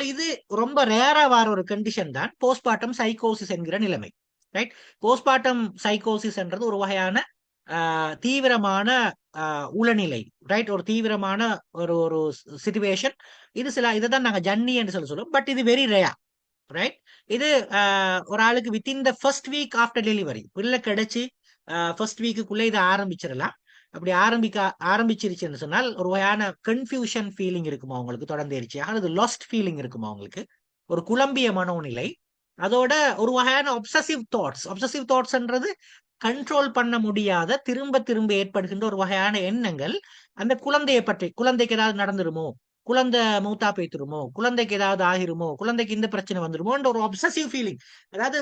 போல இது ரொம்ப ரேரா வர ஒரு கண்டிஷன் தான் போஸ்ட்மார்ட்டம் சைக்கோசிஸ் என்கிற நிலைமை ரைட் போஸ்ட்மார்ட்டம் சைக்கோசிஸ்ன்றது ஒரு வகையான தீவிரமான உளநிலை ரைட் ஒரு தீவிரமான ஒரு ஒரு சிச்சுவேஷன் இது சில இதை தான் நாங்கள் ஜன்னி என்று சொல்லி சொல்லுவோம். பட் இது வெரி ரேயா ரைட் இது ஒரு ஆளுக்கு within the first week after delivery பிள்ளை கிடைச்சி ஃபர்ஸ்ட் வீக்குக்குள்ளே இதை ஆரம்பிச்சிடலாம். அப்படி ஆரம்பிக்க ஆரம்பிச்சிருச்சுன்னு சொன்னால் ஒரு வகையான கன்ஃபியூஷன் ஃபீலிங் இருக்குமா அவங்களுக்கு தொடர்ந்துருச்சு அல்லது லாஸ்ட் ஃபீலிங் இருக்குமா அவங்களுக்கு ஒரு குழம்பிய மனோநிலை. அதோட ஒரு வகையான ஒப்சசிவ் தாட்ஸ் ஒப்சசிவ் தாட்ஸ்ன்றது கண்ட்ரோல் பண்ண முடியாத திரும்ப திரும்ப ஏற்படுகின்ற ஒரு வகையான எண்ணங்கள். அந்த குழந்தையை பற்றி குழந்தைக்கு ஏதாவது நடந்துருமோ? குழந்தை மூத்தா போய்த்துருமோ குழந்தைக்கு ஏதாவது ஆகிருமோ? குழந்தைக்கு இந்த பிரச்சனை வந்துருமோன்ற ஒரு ஒப்சசிவ் ஃபீலிங் அதாவது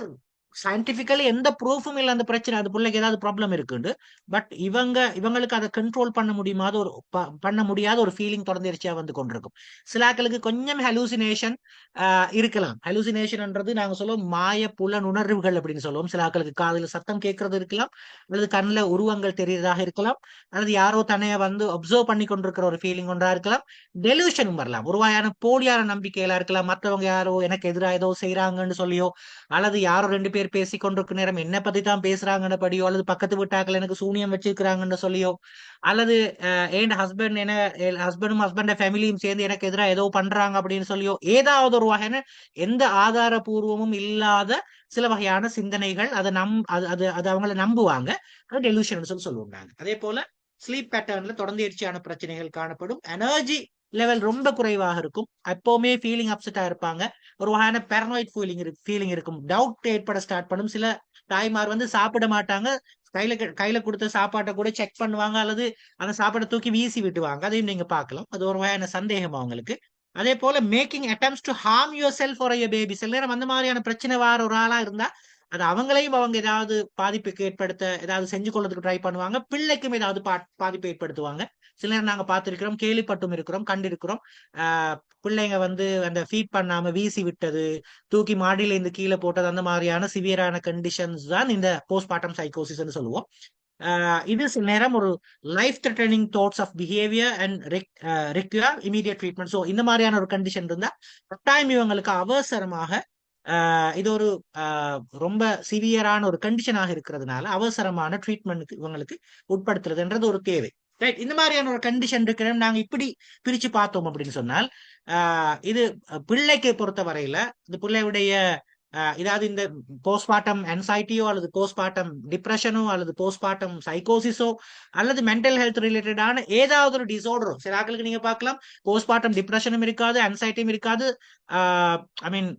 சயின்டிபிக்கலி எந்த ப்ரூஃபும் இல்லை அந்த பிரச்சனை அது பிள்ளைக்கு ஏதாவது ப்ராப்ளம் இருக்குண்டு. பட் இவங்க இவங்களுக்கு அதை கண்ட்ரோல் பண்ண முடியாத ஒரு பண்ண முடியாத ஒரு ஃபீலிங் தொடர்ந்துருச்சியா வந்து கொண்டிருக்கும். சிலாக்களுக்கு கொஞ்சம் ஹலூசினேஷன் இருக்கலாம். ஹலூசினேஷன்ன்றது நாங்க சொல்லுவோம் மாய புலன் உணர்வுகள் அப்படின்னு சொல்லுவோம். சிலாக்களுக்கு காதில் சத்தம் கேட்கறது இருக்கலாம். அல்லது கண்ணுல உருவங்கள் தெரியறதாக இருக்கலாம். அல்லது யாரோ தன்னைய வந்து அப்சர்வ் பண்ணி கொண்டிருக்கிற ஒரு ஃபீலிங் ஒன்றா இருக்கலாம். டெலியூஷனும் வரலாம். உருவாயான போலியான நம்பிக்கையில இருக்கலாம். மற்றவங்க யாரோ எனக்கு எதிராக ஏதோ செய்யறாங்கன்னு சொல்லியோ அல்லது யாரோ ரெண்டு பேர் பேசி கொண்டிருக்க நேரம் என்ன பத்தி தான் பேசுறாங்கன்னு படியோ அல்லது பக்கத்து வீட்டாக்கள் எனக்கு சூனியம் வச்சிருக்கிறாங்கன்னு சொல்லியோ அல்லது ஏன் என் ஹஸ்பண்ட் என்ன ஹஸ்பண்டும் ஹஸ்பண்ட் ஃபேமிலியும் சேர்ந்து எனக்கு எதிராக ஏதோ பண்றாங்க அப்படின்னு சொல்லியோ ஏதாவது ஒரு வகையான எந்த ஆதாரபூர்வமும் இல்லாத சில வகையான சிந்தனைகள் அதை நம் அது அது அது அவங்கள நம்புவாங்க. அது டெலியூஷன் சொல்லி சொல்லுவாங்க. அதே போல ஸ்லீப் பேட்டர்ன்ல தொடர்ந்தேர்ச்சியான பிரச்சனைகள் காணப்படும். எனர்ஜி லெவல் ரொம்ப குறைவாக இருக்கும். எப்பவுமே ஃபீலிங் அப்செட்டா இருப்பாங்க. ஒரு வகையான பெரனாய்ட் ஃபீலிங் ஃபீலிங் இருக்கும். டவுட் ஏற்பட ஸ்டார்ட் பண்ணும். சில தாய்மார் வந்து சாப்பிட மாட்டாங்க. கையில கையில கொடுத்த சாப்பாட்டை கூட செக் பண்ணுவாங்க. அல்லது அந்த சாப்பாடை தூக்கி வீசி விட்டுவாங்க. அதையும் நீங்க பார்க்கலாம். அது ஒரு வகையான சந்தேகம் அவங்களுக்கு. அதே போல making attempts to harm yourself for your baby சில நேரம் அந்த மாதிரியான பிரச்சனை வார ஒரு ஆளா இருந்தா அது அவங்களையும் அவங்க ஏதாவது பாதிப்புக்கு ஏற்படுத்த ஏதாவது செஞ்சு கொள்றதுக்கு ட்ரை பண்ணுவாங்க. பிள்ளைக்கும் ஏதாவது பா பாதிப்பு ஏற்படுத்துவாங்க. சில நேரம் நாங்க பார்த்திருக்கிறோம் கேள்விப்பட்டும் இருக்கிறோம் கண்டிருக்கிறோம். பிள்ளைங்க வந்து அந்த ஃபீட் பண்ணாம வீசி விட்டது தூக்கி மாடியில இருந்து கீழே போட்டது அந்த மாதிரியான சிவியரான கண்டிஷன்ஸ் தான் இந்த போஸ்ட்மார்ட்டம் சைக்கோசிஸ்ன்னு சொல்லுவோம். இது சில நேரம் ஒரு life threatening thoughts of behaviour and require immediate treatment so இந்த மாதிரியான ஒரு கண்டிஷன் இருந்தா கட்டாயம் இவங்களுக்கு அவசரமாக இது ஒரு ரொம்ப சிவியரான ஒரு கண்டிஷனாக இருக்கிறதுனால அவசரமான ட்ரீட்மெண்ட்டுக்கு இவங்களுக்கு உட்படுத்துறதுன்றது ஒரு தேவை. ரைட் இந்த மாதிரியான ஒரு கண்டிஷன் இருக்கிற நாங்க இப்படி பிரிச்சு பார்த்தோம் அப்படின்னு சொன்னால் இது பிள்ளைக்கு பொறுத்த வரையில இந்த பிள்ளையுடைய இதாவது இந்த போஸ்ட்மார்ட்டம் என்சைட்டியோ அல்லது போஸ்ட்மார்ட்டம் டிப்ரெஷனோ அல்லது போஸ்ட்மார்ட்டம் சைக்கோசிஸோ அல்லது மென்டல் ஹெல்த் ரிலேட்டடான ஏதாவது ஒரு டிசார்டரோ சில ஆக்களுக்கு நீங்க பார்க்கலாம் போஸ்ட்மார்ட்டம் டிப்ரெஷனும் இருக்காது அன்சைட்டியும் இருக்காது ஐ மீன்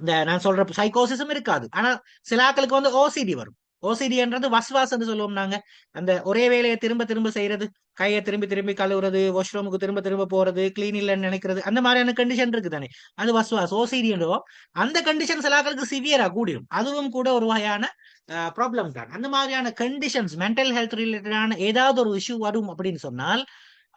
இந்த நான் சொல்ற சைக்கோசிஸும் இருக்காது. ஆனா சில ஆக்களுக்கு வந்து ஓசிடி வரும். ஓசிடின்றது வஸ்வாஸ்ன்னு சொல்லுவோம் நாங்க. அந்த ஒரே வேலையை திரும்ப திரும்ப செய்யறது கையை திரும்பி திரும்பி கழுவுறது வாஷ்ரூமுக்கு திரும்ப திரும்ப போறது கிளீன் இல்லைன்னு நினைக்கிறது அந்த மாதிரியான கண்டிஷன் இருக்கு தானே அது வஸ்வாஸ் ஓசிடின்றோ அந்த கண்டிஷன் சில ஆட்களுக்கு சிவியரா கூடிடும் அதுவும் கூட ஒரு வகையான ப்ராப்ளம் தான். அந்த மாதிரியான கண்டிஷன்ஸ் மென்டல் ஹெல்த் ரிலேட்டடான ஏதாவது ஒரு இஷ்யூ வரும் அப்படின்னு சொன்னால்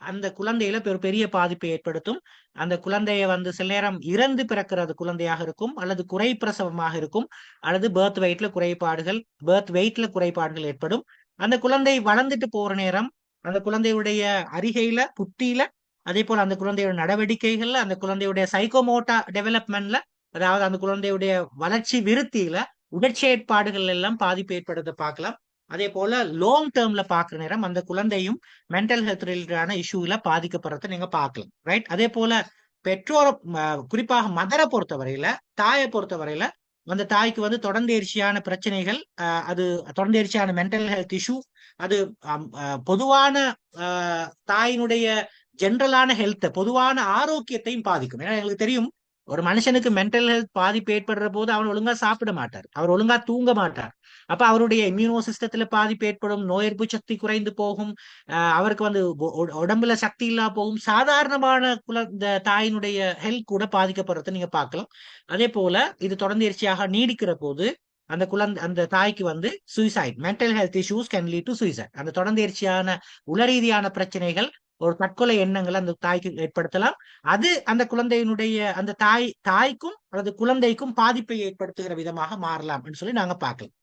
அந்த குழந்தையில பெரிய பாதிப்பை ஏற்படுத்தும். அந்த குழந்தைய வந்து சில நேரம் இறந்து பிறக்கிறது குழந்தையாக இருக்கும் அல்லது குறை பிரசவமாக இருக்கும் அல்லது பேர்த் வெயிட்ல குறைபாடுகள் பேர்த் வெயிட்ல குறைபாடுகள் ஏற்படும். அந்த குழந்தை வளர்ந்துட்டு போற நேரம் அந்த குழந்தையுடைய அருகையில புத்தியில அதே போல அந்த குழந்தையோட நடவடிக்கைகள்ல அந்த குழந்தையுடைய சைக்கோமோட்டா டெவலப்மெண்ட்ல அதாவது அந்த குழந்தையுடைய வளர்ச்சி விருத்தியில உடற்செயற்பாடுகள் எல்லாம் பாதிப்பு ஏற்படுத்த பார்க்கலாம். அதே போல லாங் டேர்ம்ல பாக்குற நேரம் அந்த குழந்தையும் மென்டல் ஹெல்த் ரிலேட்டடான இஷ்யூல பாதிக்கப்படுறத நீங்க பார்க்கலாம் ரைட் அதே போல பெற்றோரை குறிப்பாக மதரை பொறுத்தவரையில தாயை பொறுத்தவரையில அந்த தாய்க்கு வந்து தொடர்ந்தேர்ச்சியான பிரச்சனைகள் அது தொடர்ந்தேர்ச்சியான மென்டல் ஹெல்த் இஷ்யூ அது அம், பொதுவான தாயினுடைய ஜென்ரலான ஹெல்த்தை பொதுவான ஆரோக்கியத்தையும் பாதிக்கும். ஏன்னா எங்களுக்கு தெரியும் ஒரு மனுஷனுக்கு மென்டல் ஹெல்த் பாதிப்பு ஏற்படுற போது அவர் ஒழுங்கா சாப்பிட மாட்டார். அவர் ஒழுங்கா தூங்க மாட்டார். அப்ப அவருடைய இம்யூனோ சிஸ்டத்துல பாதிப்பு ஏற்படும் நோய் எதிர்ப்பு சக்தி குறைந்து போகும் அவருக்கு வந்து உடம்புல சக்தி இல்லா போகும். சாதாரணமான குல இந்த தாயினுடைய ஹெல்த் கூட பாதிக்கப்படுறத நீங்க பார்க்கலாம். அதே போல இது தொடர்ந்தேர்ச்சியாக நீடிக்கிற போது அந்த குழந்தை அந்த தாய்க்கு வந்து suicide mental health issues can lead to suicide அந்த தொடர்ந்தேர்ச்சியான உளரீதியான பிரச்சனைகள் ஒரு தற்கொலை எண்ணங்களை அந்த தாய்க்கு ஏற்படுத்தலாம். அது அந்த குழந்தையினுடைய அந்த தாய் தாய்க்கும் அல்லது குழந்தைக்கும் பாதிப்பை ஏற்படுத்துகிற விதமாக மாறலாம் அப்படின்னு சொல்லி நாங்க பார்க்கலாம்.